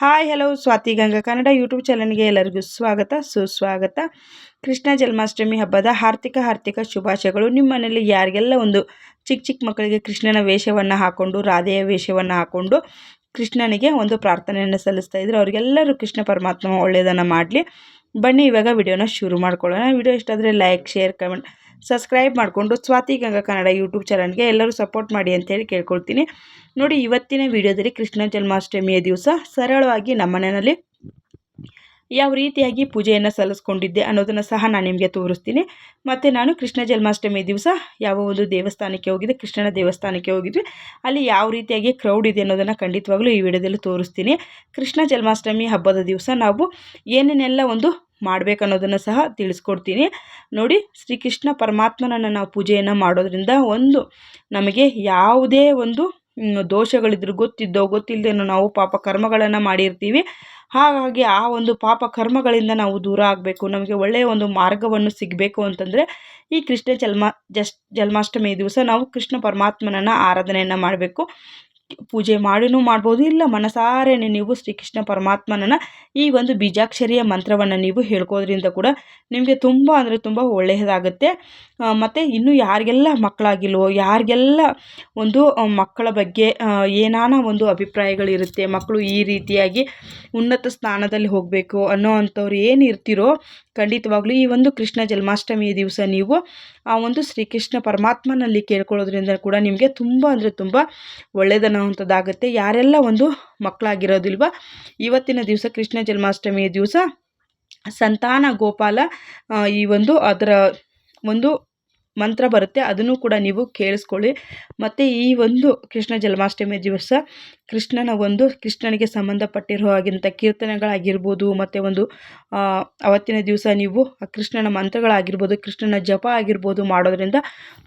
Hi, hello, Swathi Ganga Kannada YouTube ಚಾನಲ್ಗೆ ಎಲ್ಲರಿಗೂ ಸ್ವಾಗತ, ಸುಸ್ವಾಗತ. ಕೃಷ್ಣ ಜನ್ಮಾಷ್ಟಮಿ ಹಬ್ಬದ ಆರ್ಥಿಕ ಆರ್ಥಿಕ ಶುಭಾಶಯಗಳು. ನಿಮ್ಮ ಮನೆಯಲ್ಲಿ ಯಾರಿಗೆಲ್ಲ ಒಂದು ಚಿಕ್ಕ ಚಿಕ್ಕ ಮಕ್ಕಳಿಗೆ ಕೃಷ್ಣನ ವೇಷವನ್ನು ಹಾಕ್ಕೊಂಡು ರಾಧೆಯ ವೇಷವನ್ನು ಹಾಕ್ಕೊಂಡು ಕೃಷ್ಣನಿಗೆ ಒಂದು ಪ್ರಾರ್ಥನೆಯನ್ನು ಸಲ್ಲಿಸ್ತಾ ಇದ್ರು ಅವರಿಗೆಲ್ಲರೂ ಕೃಷ್ಣ ಪರಮಾತ್ಮ ಒಳ್ಳೆಯದನ್ನು ಮಾಡಲಿ. ಬನ್ನಿ, ಇವಾಗ ವಿಡಿಯೋನ ಶುರು ಮಾಡ್ಕೊಳ್ಳೋಣ. ವಿಡಿಯೋ ಇಷ್ಟ ಆದರೆ ಲೈಕ್, ಶೇರ್, ಕಮೆಂಟ್ ಸಬ್ಸ್ಕ್ರೈಬ್ ಮಾಡಿಕೊಂಡು ಸ್ವಾತಿ ಗಂಗಾ ಕನ್ನಡ ಯೂಟ್ಯೂಬ್ ಚಾನಲ್ಗೆ ಎಲ್ಲರೂ ಸಪೋರ್ಟ್ ಮಾಡಿ ಅಂತೇಳಿ ಕೇಳ್ಕೊಳ್ತೀನಿ. ನೋಡಿ, ಇವತ್ತಿನ ವಿಡಿಯೋದಲ್ಲಿ ಕೃಷ್ಣ ಜನ್ಮಾಷ್ಟಮಿಯ ದಿವಸ ಸರಳವಾಗಿ ನಮ್ಮ ಮನೆಯಲ್ಲಿ ಯಾವ ರೀತಿಯಾಗಿ ಪೂಜೆಯನ್ನು ಸಲ್ಲಿಸ್ಕೊಂಡಿದ್ದೆ ಅನ್ನೋದನ್ನು ಸಹ ನಾನು ನಿಮಗೆ ತೋರಿಸ್ತೀನಿ. ಮತ್ತು ನಾನು ಕೃಷ್ಣ ಜನ್ಮಾಷ್ಟಮಿ ದಿವಸ ಯಾವ ಒಂದು ದೇವಸ್ಥಾನಕ್ಕೆ ಹೋಗಿದ್ದೆ, ಕೃಷ್ಣನ ದೇವಸ್ಥಾನಕ್ಕೆ ಹೋಗಿದ್ವಿ. ಅಲ್ಲಿ ಯಾವ ರೀತಿಯಾಗಿ ಕ್ರೌಡ್ ಇದೆ ಅನ್ನೋದನ್ನು ಖಂಡಿತವಾಗ್ಲೂ ಈ ವಿಡಿಯೋದಲ್ಲಿ ತೋರಿಸ್ತೀನಿ. ಕೃಷ್ಣ ಜನ್ಮಾಷ್ಟಮಿ ಹಬ್ಬದ ದಿವಸ ನಾವು ಏನೇನೆಲ್ಲ ಒಂದು ಮಾಡಬೇಕನ್ನೋದನ್ನು ಸಹ ತಿಳಿಸ್ಕೊಡ್ತೀನಿ. ನೋಡಿ, ಶ್ರೀಕೃಷ್ಣ ಪರಮಾತ್ಮನನ್ನು ನಾವು ಪೂಜೆಯನ್ನು ಮಾಡೋದ್ರಿಂದ ಒಂದು ನಮಗೆ ಯಾವುದೇ ಒಂದು ದೋಷಗಳಿದ್ರು ಗೊತ್ತಿದ್ದೋ ಗೊತ್ತಿಲ್ಲದೇನೋ ನಾವು ಪಾಪ ಕರ್ಮಗಳನ್ನು ಮಾಡಿರ್ತೀವಿ. ಹಾಗಾಗಿ ಆ ಒಂದು ಪಾಪ ಕರ್ಮಗಳಿಂದ ನಾವು ದೂರ ಆಗಬೇಕು. ನಮಗೆ ಒಳ್ಳೆಯ ಒಂದು ಮಾರ್ಗವನ್ನು ಸಿಗಬೇಕು ಅಂತಂದರೆ ಈ ಕೃಷ್ಣ ಜನ್ಮ ಜಸ್ ಜನ್ಮಾಷ್ಟಮಿ ದಿವಸ ನಾವು ಕೃಷ್ಣ ಪರಮಾತ್ಮನನ್ನು ಆರಾಧನೆಯನ್ನು ಮಾಡಬೇಕು. ಪೂಜೆ ಮಾಡಿನೂ ಮಾಡ್ಬೋದು. ಇಲ್ಲ, ಮನಸಾರೇನೆ ನೀವು ಶ್ರೀಕೃಷ್ಣ ಪರಮಾತ್ಮನನ್ನು ಈ ಒಂದು ಬೀಜಾಕ್ಷರಿಯ ಮಂತ್ರವನ್ನು ನೀವು ಹೇಳ್ಕೋದ್ರಿಂದ ಕೂಡ ನಿಮಗೆ ತುಂಬ ಅಂದರೆ ತುಂಬ ಒಳ್ಳೆಯದಾಗುತ್ತೆ ಮತ್ತು ಇನ್ನೂ ಯಾರಿಗೆಲ್ಲ ಮಕ್ಕಳಾಗಿಲ್ವೋ, ಯಾರಿಗೆಲ್ಲ ಒಂದು ಮಕ್ಕಳ ಬಗ್ಗೆ ಏನಾನ ಒಂದು ಅಭಿಪ್ರಾಯಗಳಿರುತ್ತೆ, ಮಕ್ಕಳು ಈ ರೀತಿಯಾಗಿ ಉನ್ನತ ಸ್ಥಾನದಲ್ಲಿ ಹೋಗಬೇಕು ಅನ್ನೋ ಅಂಥವ್ರು ಏನು ಇರ್ತೀರೋ, ಖಂಡಿತವಾಗ್ಲೂ ಈ ಒಂದು ಕೃಷ್ಣ ಜನ್ಮಾಷ್ಟಮಿ ದಿವಸ ನೀವು ಆ ಒಂದು ಶ್ರೀಕೃಷ್ಣ ಪರಮಾತ್ಮನಲ್ಲಿ ಕೇಳ್ಕೊಳ್ಳೋದ್ರಿಂದ ಕೂಡ ನಿಮಗೆ ತುಂಬ ಅಂದರೆ ತುಂಬ ಒಳ್ಳೆಯದನ್ನುವಂಥದ್ದಾಗುತ್ತೆ ಯಾರೆಲ್ಲ ಒಂದು ಮಕ್ಕಳಾಗಿರೋದಿಲ್ವ? ಇವತ್ತಿನ ದಿವಸ ಕೃಷ್ಣ ಜನ್ಮಾಷ್ಟಮಿಯ ದಿವಸ ಸಂತಾನ ಗೋಪಾಲ ಈ ಒಂದು ಅದರ ಒಂದು ಮಂತ್ರ ಬರುತ್ತೆ. ಅದನ್ನು ಕೂಡ ನೀವು ಕೇಳಿಸ್ಕೊಳ್ಳಿ. ಮತ್ತು ಈ ಒಂದು ಕೃಷ್ಣ ಜನ್ಮಾಷ್ಟಮಿ ದಿವಸ ಕೃಷ್ಣನ ಒಂದು ಕೃಷ್ಣನಿಗೆ ಸಂಬಂಧಪಟ್ಟಿರೋ ಹಾಗಿಂಥ ಕೀರ್ತನೆಗಳಾಗಿರ್ಬೋದು, ಮತ್ತು ಒಂದು ಅವತ್ತಿನ ದಿವಸ ನೀವು ಕೃಷ್ಣನ ಮಂತ್ರಗಳಾಗಿರ್ಬೋದು, ಕೃಷ್ಣನ ಜಪ ಆಗಿರ್ಬೋದು ಮಾಡೋದ್ರಿಂದ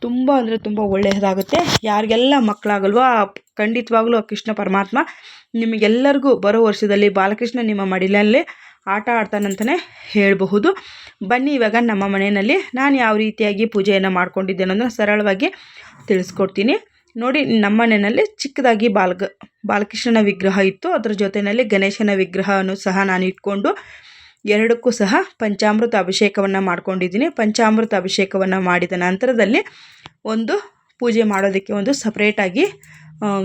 ತುಂಬ ಅಂದರೆ ತುಂಬ ಒಳ್ಳೆಯದಾಗುತ್ತೆ. ಯಾರಿಗೆಲ್ಲ ಮಕ್ಕಳಾಗಲ್ವೋ? ಖಂಡಿತವಾಗ್ಲೂ ಕೃಷ್ಣ ಪರಮಾತ್ಮ ನಿಮಗೆಲ್ಲರಿಗೂ ಬರೋ ವರ್ಷದಲ್ಲಿ ಬಾಲಕೃಷ್ಣ ನಿಮ್ಮ ಮಡಿಲಲ್ಲಿ ಆಟ ಆಡ್ತಾನಂತಲೇ ಹೇಳಬಹುದು. ಬನ್ನಿ ಇವಾಗ ನಮ್ಮ ಮನೆಯಲ್ಲಿ ನಾನು ಯಾವ ರೀತಿಯಾಗಿ ಪೂಜೆಯನ್ನು ಮಾಡ್ಕೊಂಡಿದ್ದೇನೆ ಅನ್ನೋದನ್ನ ಸರಳವಾಗಿ ತಿಳಿಸ್ಕೊಡ್ತೀನಿ. ನೋಡಿ, ನಮ್ಮ ಮನೆಯಲ್ಲಿ ಚಿಕ್ಕದಾಗಿ ಬಾಲ್ಗ ಬಾಲಕೃಷ್ಣನ ವಿಗ್ರಹ ಇತ್ತು. ಅದರ ಜೊತೆಯಲ್ಲಿ ಗಣೇಶನ ವಿಗ್ರಹವನ್ನು ಸಹ ನಾನು ಇಟ್ಕೊಂಡು ಎರಡಕ್ಕೂ ಸಹ ಪಂಚಾಮೃತ ಅಭಿಷೇಕವನ್ನು ಮಾಡ್ಕೊಂಡಿದ್ದೀನಿ. ಪಂಚಾಮೃತ ಅಭಿಷೇಕವನ್ನು ಮಾಡಿದ ನಂತರದಲ್ಲಿ ಒಂದು ಪೂಜೆ ಮಾಡೋದಕ್ಕೆ ಒಂದು ಸಪ್ರೇಟಾಗಿ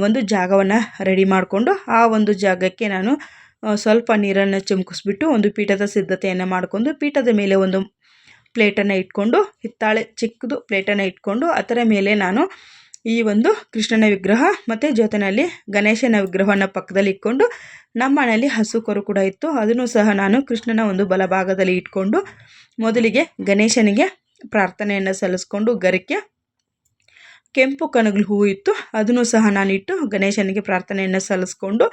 ಒಂದು ಜಾಗವನ್ನು ರೆಡಿ ಮಾಡಿಕೊಂಡು ಆ ಒಂದು ಜಾಗಕ್ಕೆ ನಾನು ಸ್ವಲ್ಪ ನೀರನ್ನು ಚಿಮ್ಕಿಸ್ಬಿಟ್ಟು ಒಂದು ಪೀಠದ ಸಿದ್ಧತೆಯನ್ನು ಮಾಡಿಕೊಂಡು ಪೀಠದ ಮೇಲೆ ಒಂದು ಪ್ಲೇಟನ್ನು ಇಟ್ಕೊಂಡು, ಹಿತ್ತಾಳೆ ಚಿಕ್ಕದು ಪ್ಲೇಟನ್ನು ಇಟ್ಕೊಂಡು ಅದರ ಮೇಲೆ ನಾನು ಈ ಒಂದು ಕೃಷ್ಣನ ವಿಗ್ರಹ ಮತ್ತು ಜೊತೆಯಲ್ಲಿ ಗಣೇಶನ ವಿಗ್ರಹವನ್ನು ಪಕ್ಕದಲ್ಲಿ ಇಟ್ಕೊಂಡು ನಮ್ಮ ಮನೆಯಲ್ಲಿ ಹಸು ಕರು ಕೂಡ ಇತ್ತು. ಅದನ್ನು ಸಹ ನಾನು ಕೃಷ್ಣನ ಒಂದು ಬಲಭಾಗದಲ್ಲಿ ಇಟ್ಕೊಂಡು ಮೊದಲಿಗೆ ಗಣೇಶನಿಗೆ ಪ್ರಾರ್ಥನೆಯನ್ನು ಸಲ್ಲಿಸ್ಕೊಂಡು ಗರಿಕೆ ಕೆಂಪು ಕನಗಲು ಹೂವು ಇತ್ತು. ಅದನ್ನು ಸಹ ನಾನಿಟ್ಟು ಗಣೇಶನಿಗೆ ಪ್ರಾರ್ಥನೆಯನ್ನು ಸಲ್ಲಿಸ್ಕೊಂಡು,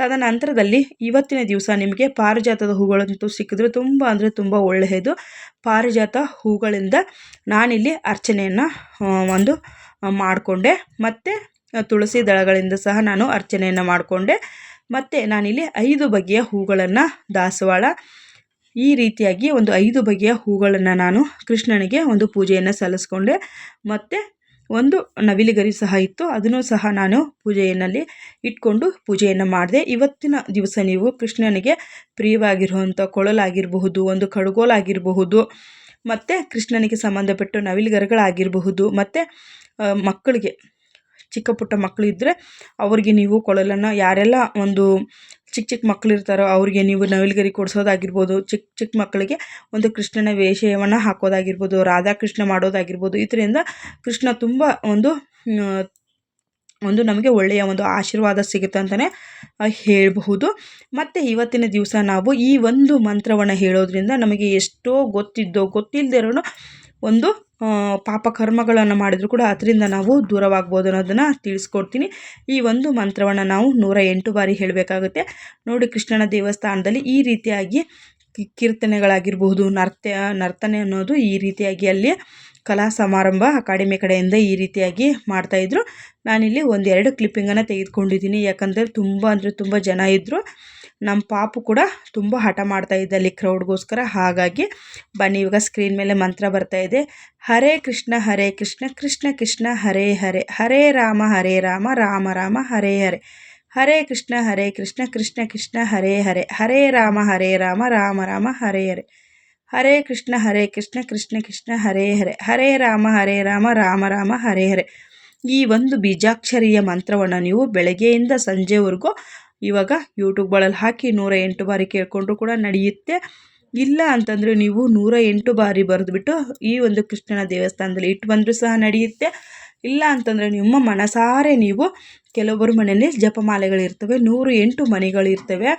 ತದನಂತರದಲ್ಲಿ ಇವತ್ತಿನ ದಿವಸ ನಿಮಗೆ ಪಾರಿಜಾತದ ಹೂಗಳಂತೂ ಸಿಕ್ಕಿದ್ರೆ ತುಂಬ ಅಂದರೆ ತುಂಬ ಒಳ್ಳೆಯದು. ಪಾರಿಜಾತ ಹೂಗಳಿಂದ ನಾನಿಲ್ಲಿ ಅರ್ಚನೆಯನ್ನು ಒಂದು ಮಾಡಿಕೊಂಡೆ. ಮತ್ತು ತುಳಸಿ ದಳಗಳಿಂದ ಸಹ ನಾನು ಅರ್ಚನೆಯನ್ನು ಮಾಡಿಕೊಂಡೆ. ಮತ್ತು ನಾನಿಲ್ಲಿ ಐದು ಬಗೆಯ ಹೂಗಳನ್ನು ದಾಸವಾಳ, ಈ ರೀತಿಯಾಗಿ ಒಂದು ಐದು ಬಗೆಯ ಹೂಗಳನ್ನು ನಾನು ಕೃಷ್ಣನಿಗೆ ಒಂದು ಪೂಜೆಯನ್ನು ಸಲ್ಲಿಸ್ಕೊಂಡೆ. ಮತ್ತು ಒಂದು ನವಿಲುಗರಿ ಸಹ ಇತ್ತು. ಅದನ್ನು ಸಹ ನಾನು ಪೂಜೆಯಲ್ಲಿ ಇಟ್ಕೊಂಡು ಪೂಜೆಯನ್ನು ಮಾಡಿದೆ. ಇವತ್ತಿನ ದಿವಸ ನೀವು ಕೃಷ್ಣನಿಗೆ ಪ್ರಿಯವಾಗಿರುವಂಥ ಕೊಳಲಾಗಿರಬಹುದು, ಒಂದು ಕಡುಗೋಲಾಗಿರಬಹುದು, ಮತ್ತು ಕೃಷ್ಣನಿಗೆ ಸಂಬಂಧಪಟ್ಟ ನವಿಲುಗರಿಗಳಾಗಿರಬಹುದು, ಮತ್ತು ಮಕ್ಕಳಿಗೆ, ಚಿಕ್ಕ ಪುಟ್ಟ ಮಕ್ಕಳು ಇದ್ದರೆ ಅವರಿಗೆ ನೀವು ಕೊಳಲನ್ನು ಯಾರೆಲ್ಲ ಒಂದು ಚಿಕ್ಕ ಚಿಕ್ಕ ಮಕ್ಕಳು ಇರ್ತಾರೋ ಅವರಿಗೆ ನೀವು ನವಿಲುಗರಿ ಕೊಡಿಸೋದಾಗಿರ್ಬೋದು, ಚಿಕ್ಕ ಚಿಕ್ಕ ಮಕ್ಕಳಿಗೆ ಒಂದು ಕೃಷ್ಣನ ವೇಷವನ್ನು ಹಾಕೋದಾಗಿರ್ಬೋದು, ರಾಧಾಕೃಷ್ಣ ಮಾಡೋದಾಗಿರ್ಬೋದು, ಇದರಿಂದ ಕೃಷ್ಣ ತುಂಬ ಒಂದು ಒಂದು ನಮಗೆ ಒಳ್ಳೆಯ ಒಂದು ಆಶೀರ್ವಾದ ಸಿಗುತ್ತೆ ಅಂತಲೇ ಹೇಳಬಹುದು. ಮತ್ತು ಇವತ್ತಿನ ದಿವಸ ನಾವು ಈ ಒಂದು ಮಂತ್ರವನ್ನು ಹೇಳೋದ್ರಿಂದ ನಮಗೆ ಎಷ್ಟೋ ಗೊತ್ತಿದ್ದೋ ಗೊತ್ತಿಲ್ಲದಿರೋನು ಒಂದು ಪಾಪ ಕರ್ಮಗಳನ್ನು ಮಾಡಿದರೂ ಕೂಡ ಅದರಿಂದ ನಾವು ದೂರವಾಗ್ಬೋದು ಅನ್ನೋದನ್ನು ತಿಳಿಸ್ಕೊಡ್ತೀನಿ. ಈ ಒಂದು ಮಂತ್ರವನ್ನು ನಾವು ನೂರ ಎಂಟು ಬಾರಿ ಹೇಳಬೇಕಾಗುತ್ತೆ. ನೋಡಿ ಕೃಷ್ಣನ ದೇವಸ್ಥಾನದಲ್ಲಿ ಈ ರೀತಿಯಾಗಿ ಕೀರ್ತನೆಗಳಾಗಿರಬಹುದು, ನರ್ತ್ಯ, ನರ್ತನೆ ಅನ್ನೋದು ಈ ರೀತಿಯಾಗಿ ಅಲ್ಲಿ ಕಲಾ ಸಮಾರಂಭ ಅಕಾಡೆಮಿ ಕಡೆಯಿಂದ ಈ ರೀತಿಯಾಗಿ ಮಾಡ್ತಾಯಿದ್ರು ನಾನಿಲ್ಲಿ ಒಂದೆರಡು ಕ್ಲಿಪ್ಪಿಂಗನ್ನು ತೆಗೆದುಕೊಂಡಿದ್ದೀನಿ. ಯಾಕಂದರೆ ತುಂಬ ಅಂದರೆ ತುಂಬ ಜನ ಇದ್ದರು ನಮ್ಮ ಪಾಪು ಕೂಡ ತುಂಬ ಹಠ ಮಾಡ್ತಾ ಇದ್ದ ಅಲ್ಲಿ ಕ್ರೌಡ್ಗೋಸ್ಕರ ಹಾಗಾಗಿ ಬನ್ನಿ, ಇವಾಗ ಸ್ಕ್ರೀನ್ ಮೇಲೆ ಮಂತ್ರ ಬರ್ತಾ ಇದೆ. ಹರೇ ಕೃಷ್ಣ ಹರೇ ಕೃಷ್ಣ ಕೃಷ್ಣ ಕೃಷ್ಣ, ಹರೇ ಹರೇ. ಹರೇ ರಾಮ ಹರೇ ರಾಮ ರಾಮ ರಾಮ, ಹರೇ ಹರೇ. ಹರೇ ಕೃಷ್ಣ ಹರೇ ಕೃಷ್ಣ ಕೃಷ್ಣ ಕೃಷ್ಣ, ಹರೇ ಹರೇ. ಹರೇ ರಾಮ ಹರೇ ರಾಮ ರಾಮ ರಾಮ, ಹರೇ ಹರೇ. ಹರೇ ಕೃಷ್ಣ ಹರೇ ಕೃಷ್ಣ ಕೃಷ್ಣ ಕೃಷ್ಣ, ಹರೇ ಹರೇ. ಹರೇ ರಾಮ ಹರೇ ರಾಮ ರಾಮ ರಾಮ, ಹರೇ ಹರೇ. ಈ ಒಂದು ಬೀಜಾಕ್ಷರಿಯ ಮಂತ್ರವನ್ನು ನೀವು ಬೆಳಗ್ಗೆಯಿಂದ ಸಂಜೆವರೆಗೂ ಇವಾಗ ಯೂಟ್ಯೂಬ್ಗಳಲ್ಲಿ ಹಾಕಿ ನೂರ ಎಂಟು ಬಾರಿ ಕೇಳಿಕೊಂಡ್ರು ಕೂಡ ನಡೆಯುತ್ತೆ. ಇಲ್ಲ ಅಂತಂದರೆ ನೀವು ನೂರ ಎಂಟು ಬಾರಿ ಬರೆದುಬಿಟ್ಟು ಈ ಒಂದು ಕೃಷ್ಣನ ದೇವಸ್ಥಾನದಲ್ಲಿ ಇಟ್ಟು ಬಂದರೂ ಸಹ ನಡೆಯುತ್ತೆ. ಇಲ್ಲ ಅಂತಂದರೆ ನಿಮ್ಮ ಮನಸಾರೆ ನೀವು ಕೆಲವೊಬ್ಬರ ಮನೆಯಲ್ಲಿ ಜಪಮಾಲೆಗಳಿರ್ತವೆ, ನೂರು ಎಂಟು ಮನೆಗಳಿರ್ತವೆ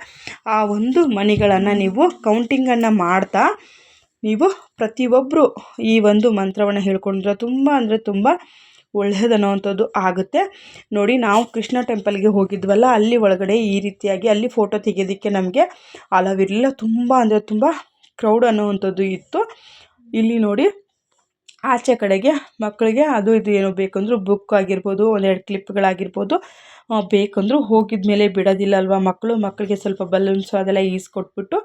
ಆ ಒಂದು ಮನೆಗಳನ್ನು ನೀವು ಕೌಂಟಿಂಗನ್ನು ಮಾಡ್ತಾ ನೀವು ಪ್ರತಿಯೊಬ್ಬರು ಈ ಒಂದು ಮಂತ್ರವನ್ನು ಹೇಳ್ಕೊಂಡ್ರೆ ತುಂಬ ಅಂದರೆ ತುಂಬ ಒಳ್ಳೆಯದನ್ನುವಂಥದ್ದು ಆಗುತ್ತೆ. ನೋಡಿ, ನಾವು ಕೃಷ್ಣ ಟೆಂಪಲ್ಗೆ ಹೋಗಿದ್ವಲ್ಲ, ಅಲ್ಲಿ ಒಳಗಡೆ ಈ ರೀತಿಯಾಗಿ ಅಲ್ಲಿ ಫೋಟೋ ತೆಗೆಯೋದಕ್ಕೆ ನಮಗೆ ಅಲವಿರಲಿಲ್ಲ. ತುಂಬ ಅಂದರೆ ತುಂಬ ಕ್ರೌಡ್ ಅನ್ನುವಂಥದ್ದು ಇತ್ತು. ಇಲ್ಲಿ ನೋಡಿ ಆಚೆ ಕಡೆಗೆ ಮಕ್ಕಳಿಗೆ ಅದು ಇದು ಏನೋ ಬೇಕಂದ್ರು ಬುಕ್ ಆಗಿರ್ಬೋದು, ಒಂದೆರಡು ಕ್ಲಿಪ್ಗಳಾಗಿರ್ಬೋದು ಬೇಕಂದ್ರು ಹೋಗಿದ ಮೇಲೆ ಬಿಡೋದಿಲ್ಲ ಅಲ್ವಾ ಮಕ್ಕಳು? ಮಕ್ಕಳಿಗೆ ಸ್ವಲ್ಪ ಬಲೂನ್ಸು ಅದೆಲ್ಲ ಈಸ್ಕೊಟ್ಬಿಟ್ಟು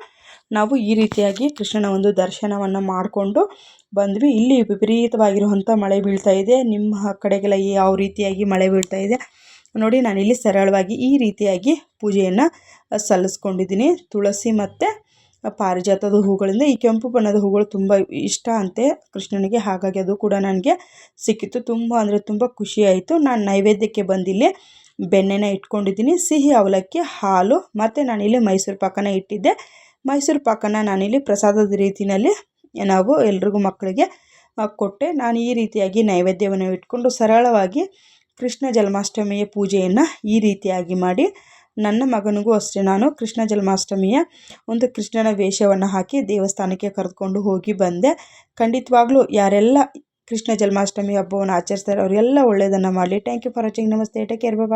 ನಾವು ಈ ರೀತಿಯಾಗಿ ಕೃಷ್ಣನ ಒಂದು ದರ್ಶನವನ್ನು ಮಾಡಿಕೊಂಡು ಬಂದ್ವಿ. ಇಲ್ಲಿ ವಿಪರೀತವಾಗಿರುವಂಥ ಮಳೆ ಬೀಳ್ತಾ ಇದೆ. ನಿಮ್ಮ ಕಡೆಗೆಲ್ಲ ಯಾವ ರೀತಿಯಾಗಿ ಮಳೆ ಬೀಳ್ತಾ ಇದೆ? ನೋಡಿ, ನಾನಿಲ್ಲಿ ಸರಳವಾಗಿ ಈ ರೀತಿಯಾಗಿ ಪೂಜೆಯನ್ನು ಸಲ್ಲಿಸ್ಕೊಂಡಿದ್ದೀನಿ. ತುಳಸಿ ಮತ್ತು ಪಾರಿಜಾತದ ಹೂಗಳಿಂದ ಈ ಕೆಂಪು ಬಣ್ಣದ ಹೂಗಳು ತುಂಬ ಇಷ್ಟ ಅಂತೆ ಕೃಷ್ಣನಿಗೆ. ಹಾಗಾಗಿ ಅದು ಕೂಡ ನನಗೆ ಸಿಕ್ಕಿತ್ತು. ತುಂಬ ಅಂದರೆ ತುಂಬ ಖುಷಿಯಾಯಿತು ನಾನು ನೈವೇದ್ಯಕ್ಕೆ ಬಂದಿಲ್ಲಿ ಬೆಣ್ಣೆನ ಇಟ್ಕೊಂಡಿದ್ದೀನಿ. ಸಿಹಿ ಅವಲಕ್ಕಿ, ಹಾಲು ಮತ್ತು ನಾನಿಲ್ಲಿ ಮೈಸೂರು ಪಾಕನ ಇಟ್ಟಿದ್ದೆ. ಮೈಸೂರು ಪಾಕನ ನಾನಿಲ್ಲಿ ಪ್ರಸಾದದ ರೀತಿಯಲ್ಲಿ ನಾವು ಎಲ್ರಿಗೂ ಮಕ್ಕಳಿಗೆ ಕೊಟ್ಟೆ. ನಾನು ಈ ರೀತಿಯಾಗಿ ನೈವೇದ್ಯವನ್ನು ಇಟ್ಕೊಂಡು ಸರಳವಾಗಿ ಕೃಷ್ಣ ಜನ್ಮಾಷ್ಟಮಿಯ ಪೂಜೆಯನ್ನು ಈ ರೀತಿಯಾಗಿ ಮಾಡಿ ನನ್ನ ಮಗನಿಗೂ ಅಷ್ಟೇ. ನಾನು ಕೃಷ್ಣ ಜನ್ಮಾಷ್ಟಮಿಯ ಒಂದು ಕೃಷ್ಣನ ವೇಷವನ್ನು ಹಾಕಿ ದೇವಸ್ಥಾನಕ್ಕೆ ಕರೆದುಕೊಂಡು ಹೋಗಿ ಬಂದೆ. ಖಂಡಿತವಾಗ್ಲೂ ಯಾರೆಲ್ಲ ಕೃಷ್ಣ ಜನ್ಮಾಷ್ಟಮಿ ಹಬ್ಬವನ್ನು ಆಚರಿಸ್ತಾರೆ, ಅವರೆಲ್ಲ ಒಳ್ಳೆಯದನ್ನು ಮಾಡಲಿ. ಥ್ಯಾಂಕ್ ಯು ಫಾರ್ ವಾಚಿಂಗ್ ನಮಸ್ತೆ. Take care bye